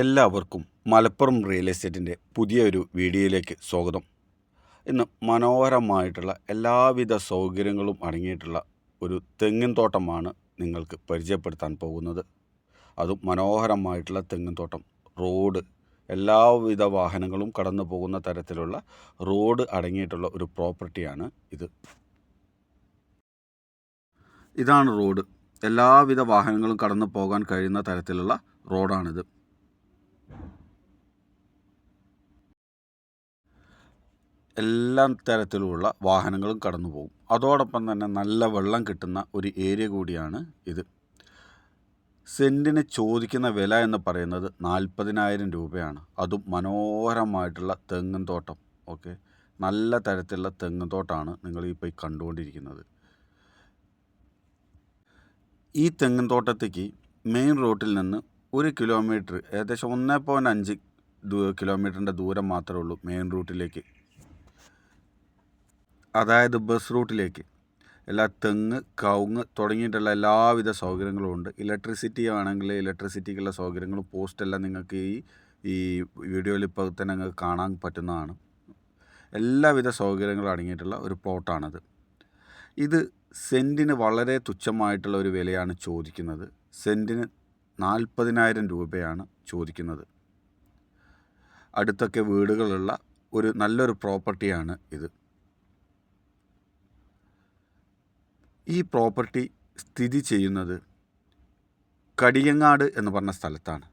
എല്ലാവർക്കും മലപ്പുറം റിയൽ എസ്റ്റേറ്റിന്റെ പുതിയൊരു വീഡിയോയിലേക്ക് സ്വാഗതം. ഇന്ന് മനോഹരമായിട്ടുള്ള എല്ലാവിധ സൗകര്യങ്ങളും അടങ്ങിയിട്ടുള്ള ഒരു തെങ്ങിൻ തോട്ടമാണ് നിങ്ങൾക്ക് പരിചയപ്പെടുത്താൻ പോകുന്നത്. അതും മനോഹരമായിട്ടുള്ള തെങ്ങിൻ തോട്ടം. റോഡ് എല്ലാവിധ വാഹനങ്ങളും കടന്നു പോകുന്ന തരത്തിലുള്ള റോഡ് അടങ്ങിയിട്ടുള്ള ഒരു പ്രോപ്പർട്ടിയാണ് ഇത്. ഇതാണ് റോഡ്. എല്ലാവിധ വാഹനങ്ങളും കടന്നു പോകാൻ കഴിയുന്ന തരത്തിലുള്ള റോഡാണിത്. എല്ലാ തരത്തിലുമുള്ള വാഹനങ്ങളും കടന്നു പോകും അതോടൊപ്പം തന്നെ നല്ല വെള്ളം കിട്ടുന്ന ഒരു ഏരിയ കൂടിയാണ് ഇത്. സെന്റിന് ചോദിക്കുന്ന വില എന്ന് പറയുന്നത് നാൽപ്പതിനായിരം രൂപയാണ്. അതും മനോഹരമായിട്ടുള്ള തെങ്ങും തോട്ടം. ഓക്കെ? നല്ല തരത്തിലുള്ള തെങ്ങും തോട്ടമാണ് നിങ്ങൾ ഇപ്പോൾ ഈ കണ്ടുകൊണ്ടിരിക്കുന്നത്. ഈ തെങ്ങും തോട്ടത്തേക്ക് മെയിൻ റോട്ടിൽ നിന്ന് ഒരു കിലോമീറ്റർ ഏകദേശം ഒന്നേ പോയിന്റ് അഞ്ച് കിലോമീറ്ററിന്റെ ദൂരം മാത്രമേ ഉള്ളൂ മെയിൻ റൂട്ടിലേക്ക് അതായത് ബസ് റൂട്ടിലേക്ക്. എല്ലാ തെങ്ങ് കവുങ്ങ് തുടങ്ങിയിട്ടുള്ള എല്ലാവിധ സൗകര്യങ്ങളും ഉണ്ട്. ഇലക്ട്രിസിറ്റി ആണെങ്കിൽ ഇലക്ട്രിസിറ്റിക്കുള്ള സൗകര്യങ്ങളും പോസ്റ്റെല്ലാം നിങ്ങൾക്ക് ഈ ഈ വീഡിയോയിൽ ഇപ്പോൾ തന്നെ നിങ്ങൾക്ക് കാണാൻ പറ്റുന്നതാണ്. എല്ലാവിധ സൗകര്യങ്ങളും അടങ്ങിയിട്ടുള്ള ഒരു പ്ലോട്ടാണത്. ഇത് സെന്റിന് വളരെ തുച്ഛമായിട്ടുള്ള ഒരു വിലയാണ് ചോദിക്കുന്നത്. സെന്റിന് നാൽപ്പതിനായിരം രൂപയാണ് ചോദിക്കുന്നത്. അടുത്തൊക്കെ വീടുകളുള്ള ഒരു നല്ലൊരു പ്രോപ്പർട്ടിയാണ് ഇത്. ഈ പ്രോപ്പർട്ടി സ്ഥിതി ചെയ്യുന്നത് കടിയങ്ങാട് എന്ന് പറഞ്ഞ സ്ഥലത്താണ്.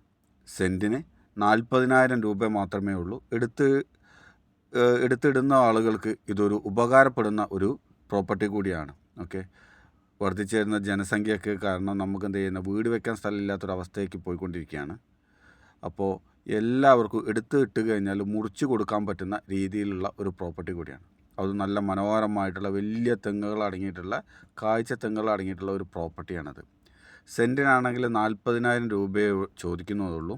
സെന്റിന് നാൽപ്പതിനായിരം രൂപ മാത്രമേ ഉള്ളൂ. എടുത്ത് എടുത്തിടുന്ന ആളുകൾക്ക് ഇതൊരു ഉപകാരപ്പെടുന്ന ഒരു പ്രോപ്പർട്ടി കൂടിയാണ്. ഓക്കെ? വർദ്ധിച്ചു വരുന്ന ജനസംഖ്യയൊക്കെ കാരണം നമുക്ക് എന്ത് ചെയ്യുന്ന വീട് വെക്കാൻ സ്ഥലമില്ലാത്തൊരവസ്ഥയ്ക്ക് പോയിക്കൊണ്ടിരിക്കുകയാണ്. അപ്പോൾ എല്ലാവർക്കും എടുത്ത് ഇട്ട് കഴിഞ്ഞാൽ മുറിച്ച് കൊടുക്കാൻ പറ്റുന്ന രീതിയിലുള്ള ഒരു പ്രോപ്പർട്ടി കൂടിയാണ്. അത് നല്ല മനോഹരമായിട്ടുള്ള വലിയ തെങ്ങുകൾ അടങ്ങിയിട്ടുള്ള കാഴ്ച തെങ്ങുകൾ അടങ്ങിയിട്ടുള്ള ഒരു പ്രോപ്പർട്ടിയാണത്. സെന്റിനാണെങ്കിൽ നാൽപ്പതിനായിരം രൂപയെ ചോദിക്കുന്നതുള്ളൂ.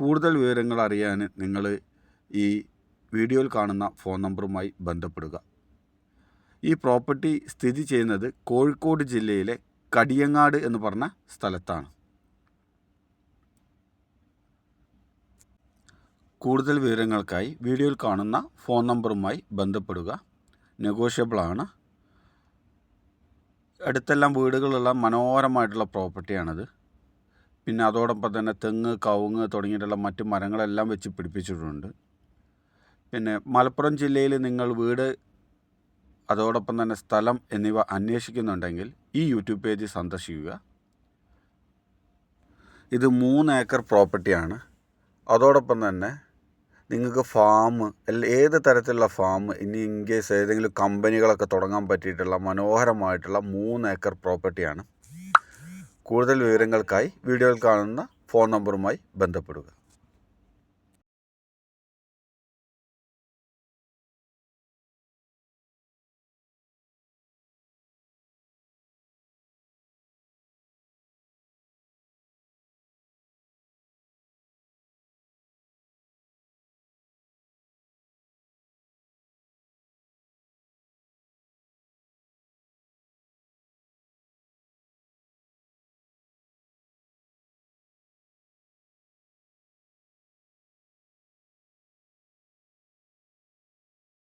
കൂടുതൽ വിവരങ്ങൾ അറിയാൻ നിങ്ങൾ ഈ വീഡിയോയിൽ കാണുന്ന ഫോൺ നമ്പറുമായി ബന്ധപ്പെടുക. ഈ പ്രോപ്പർട്ടി സ്ഥിതി ചെയ്യുന്നത് കോഴിക്കോട് ജില്ലയിലെ കടിയങ്ങാട് എന്ന് പറഞ്ഞ സ്ഥലത്താണ്. കൂടുതൽ വിവരങ്ങൾക്കായി വീഡിയോയിൽ കാണുന്ന ഫോൺ നമ്പറുമായി ബന്ധപ്പെടുക. നെഗോഷ്യബിളാണ് അടുത്തെല്ലാം വീടുകളുള്ള മനോഹരമായിട്ടുള്ള പ്രോപ്പർട്ടിയാണിത്. പിന്നെ അതോടൊപ്പം തന്നെ തെങ്ങ് കവുങ്ങ് തുടങ്ങിയിട്ടുള്ള മറ്റ് മരങ്ങളെല്ലാം വെച്ച് പിടിപ്പിച്ചിട്ടുണ്ട്. പിന്നെ മലപ്പുറം ജില്ലയിൽ നിങ്ങൾ വീട് അതോടൊപ്പം തന്നെ സ്ഥലം എന്നിവ അന്വേഷിക്കുന്നുണ്ടെങ്കിൽ ഈ യൂട്യൂബ് പേജ് സന്ദർശിക്കുക. ഇത് മൂന്ന് ഏക്കർ പ്രോപ്പർട്ടിയാണ്. അതോടൊപ്പം തന്നെ നിങ്ങൾക്ക് ഫാം അല്ല ഏത് തരത്തിലുള്ള ഫാം ഇനി ഇൻ കേസ് ഏതെങ്കിലും കമ്പനികളൊക്കെ തുടങ്ങാൻ പറ്റിയിട്ടുള്ള മനോഹരമായിട്ടുള്ള മൂന്ന് ഏക്കർ പ്രോപ്പർട്ടിയാണ് കൂടുതൽ വിവരങ്ങൾക്കായി വീഡിയോയിൽ കാണുന്ന ഫോൺ നമ്പറുമായി ബന്ധപ്പെടുക.